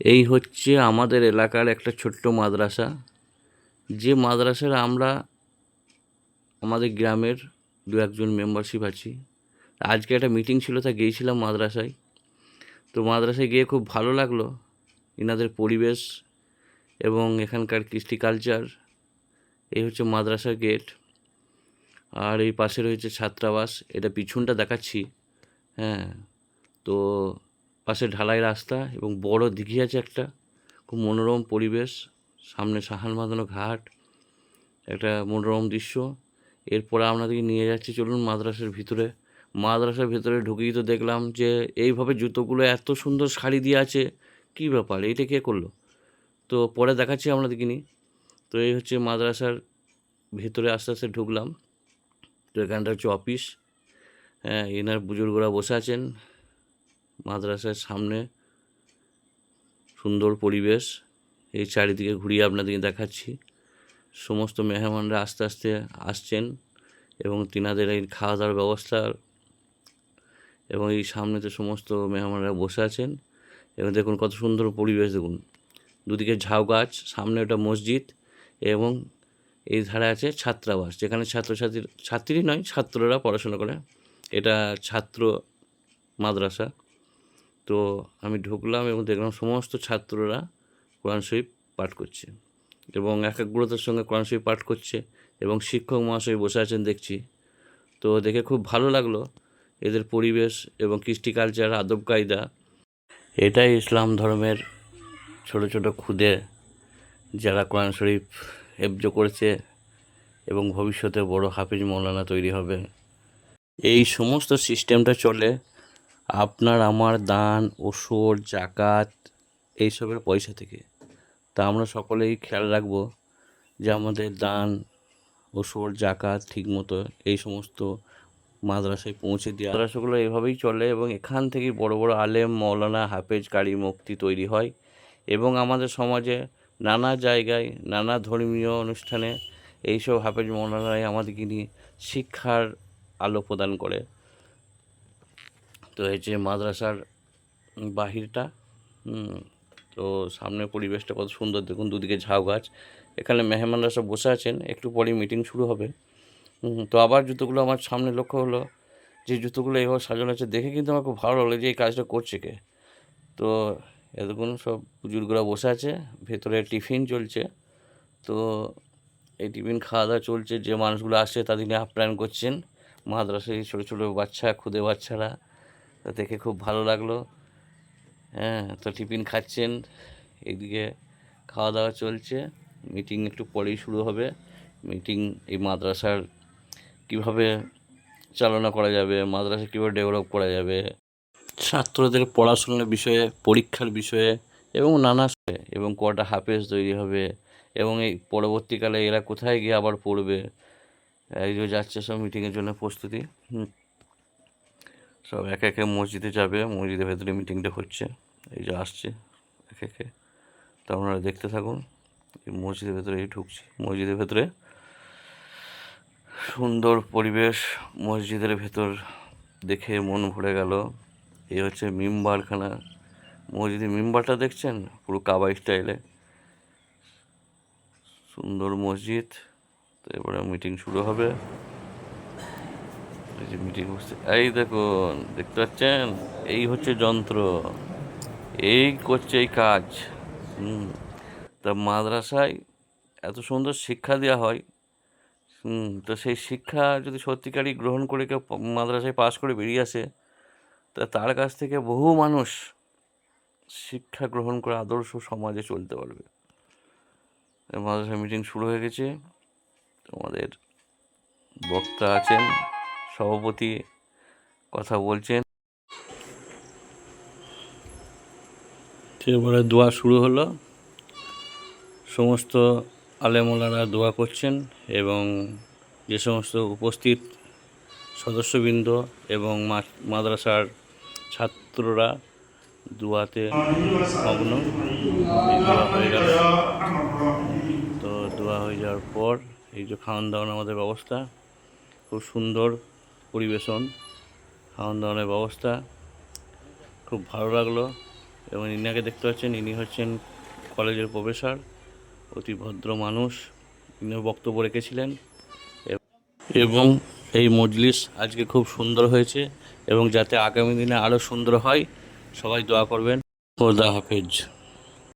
এই হচ্ছে আমাদের এলাকার একটা ছোট্ট মাদ্রাসা। যে মাদ্রাসার আমরা আমাদের গ্রামের দু একজন মেম্বারশিপ আছি। আজকে একটা মিটিং ছিল, তা গিয়েছিলাম মাদ্রাসায়। তো মাদ্রাসায় গিয়ে খুব ভালো লাগল। ইনাদের পরিবেশ এবং এখানকার কৃষ্টি কালচার এই হচ্ছে মাদ্রাসা গেট আর এই পাশে রয়েছে ছাত্রাবাস, এটা পিছনটা দেখাচ্ছি। হ্যাঁ তো পাশে ঢালাই রাস্তা এবং বড় দিঘি আছে একটা। খুব মনোরম পরিবেশ। সামনে সাহান বাঁধানো ঘাট। একটা মনোরম দৃশ্য। এরপরে আপনাদেরকে নিয়ে যাচ্ছি, চলুন মাদ্রাসার ভিতরে। মাদ্রাসার ভিতরে ঢুকেই তো দেখলাম যে এইভাবে জুতোগুলো এত সুন্দর শাড়ি দিয়ে আছে। কী ব্যাপার? এইটা কে করল? তো পরে দেখাচ্ছি আপনাদেরকে নিয়ে তো এই হচ্ছে মাদ্রাসার ভেতরে আস্তে আস্তে ঢুকলাম। তো এখানটা হচ্ছে অফিস হ্যাঁ এনার বুজুর্গরা বসে আছেন। মাদ্রাসার সামনে। সুন্দর পরিবেশ। এই চারিদিকে ঘুরিয়ে আপনাদেরকে দেখাচ্ছি। সমস্ত মেহমানরা আস্তে আস্তে আসছেন এবং তিনাদের এই খাওয়া দাওয়ার ব্যবস্থা এবং এই সামনেতে সমস্ত মেহমানরা বসে আছেন। এবং দেখুন কত সুন্দর পরিবেশ দেখুন। দুদিকে ঝাউ গাছ, সামনে ওটা মসজিদ এবং এই ধারে আছে ছাত্রাবাস। যেখানে ছাত্রছাত্রী, ছাত্রী নয়, ছাত্ররা পড়াশোনা করে। এটা ছাত্র মাদ্রাসা। তো আমি ঢুকলাম এবং দেখলাম সমস্ত ছাত্ররা কোরআন শরীফ পাঠ করছে এবং এক এক সঙ্গে কোরআন শরীফ পাঠ করছে এবং শিক্ষক মহাশয় বসে আছেন দেখছি। তো দেখে খুব ভালো লাগল এদের পরিবেশ এবং কৃষ্টি কালচার, আদব কায়দা। এটাই ইসলাম ধর্মের ছোট ছোট খুদে যারা কোরআন শরীফ হেফজ করেছে এবং ভবিষ্যতে বড় হাফিজ মৌলানা তৈরি হবে। এই সমস্ত সিস্টেমটা চলে আপনার, আমার দান ওসর জাকাত এইসবের পয়সা থেকে। তা আমরা সকলেই খেয়াল রাখব যে আমাদের দান ওসর জাকাত ঠিকমতো এই সমস্ত মাদ্রাসায় পৌঁছে দেওয়া। মাদ্রাসাগুলো এভাবেই চলে এবং এখান থেকেই বড় বড় আলেম, মৌলানা হাফেজ কারি মুক্তি তৈরি হয় এবং আমাদের সমাজে নানা জায়গায়, নানা ধর্মীয় অনুষ্ঠানে এইসব হাফেজ মৌলানারাই আমাদেরকে নিয়ে শিক্ষার আলো প্রদান করে। তো এই যে মাদ্রাসার বাহিরটা তো সামনের পরিবেশটা কত সুন্দর। দেখুন দুদিকে ঝাউ গাছ। এখানে মেহমানরা সব বসে আছেন, একটু পরেই মিটিং শুরু হবে। তো আবার জুতোগুলো আমার সামনে লক্ষ্য হলো যে জুতোগুলো এইভাবে সাজানো আছে, দেখে কিন্তু আমার খুব ভালো লাগল যে এই কাজটা করছে কে। তো এতক্ষণ সব বুজুর্গরা বসে আছে, ভেতরে টিফিন চলছে। তো এই টিফিন খাওয়া দাওয়া চলছে, যে মানুষগুলো আসছে তাদের নিয়ে আপ্যায়ন করছেন। মাদ্রাসায় ছোটো ছোটো বাচ্চা, খুদে বাচ্চারা। তো দেখে খুব ভালো লাগল। হ্যাঁ তো টিফিন খাচ্ছেন এদিকে খাওয়া দাওয়া চলছে। মিটিং একটু পরেই শুরু হবে। মিটিং এই মাদ্রাসার কীভাবে চালনা করা যাবে, মাদ্রাসা কীভাবে ডেভেলপ করা যাবে, ছাত্রদের পড়াশোনার বিষয়ে, পরীক্ষার বিষয়ে এবং নানা এবং কটা হাফেজ তৈরি হবে, এবং এই পরবর্তীকালে এরা কোথায় গিয়ে আবার পড়বে, এই যে যাচ্ছে সব মিটিংয়ের জন্য প্রস্তুতি। হুম। সব একে একে মসজিদে যাবে, মসজিদের ভেতরে মিটিংটা হচ্ছে। এই যে আসছে একে একে। তা আপনারা দেখতে থাকুন মসজিদের ভেতরে এই ঢুকছি। মসজিদের ভেতরে সুন্দর পরিবেশ, মসজিদের ভেতর দেখে মন ভরে গেল। এই হচ্ছে মিম্বারখানা। মসজিদের মিম্বারটা দেখছেন? পুরো কাবা স্টাইলে সুন্দর মসজিদ। তো এবারে মিটিং শুরু হবে। মিটিং বসছে। এই দেখুন, দেখতে পাচ্ছেন? এই হচ্ছে যন্ত্র। এই করছে এই কাজ। হুম। তা মাদ্রাসায় এত সুন্দর শিক্ষা দেওয়া হয়। হুম, তো সেই শিক্ষা যদি সত্যিকারই গ্রহণ করে কেউ মাদ্রাসায় পাশ করে বেরিয়ে আসে, তা তার কাছ থেকে বহু মানুষ শিক্ষা গ্রহণ করে আদর্শ সমাজে চলতে পারবে। মাদ্রাসা মিটিং শুরু হয়ে গেছে। তোমাদের বক্তা আছেন। সভাপতি কথা বলছেন। এবারে দোয়া শুরু হলো। সমস্ত আলেমোলারা দোয়া করছেন এবং যে সমস্ত উপস্থিত সদস্যবৃন্দ এবং মাদ্রাসার ছাত্ররা দোয়াতে মগ্ন। দোয়া হয়ে গেল। তো দোয়া হয়ে যাওয়ার পর এই যে খাওয়ান দাওয়ান আমাদের ব্যবস্থা খুব সুন্দর পরিবেশন খাওয়ান দাওয়ানের ব্যবস্থা খুব ভালো লাগল এবং ইনাকে দেখতে পাচ্ছেন, ইনি হচ্ছেন কলেজের প্রফেসর, অতি ভদ্র মানুষ ইনি বক্তব্য রেখেছিলেন এবং এই মজলিস আজকে খুব সুন্দর হয়েছে এবং যাতে আগামী দিনে আরও সুন্দর হয়, সবাই দোয়া করবেন। খোদা হাফেজ।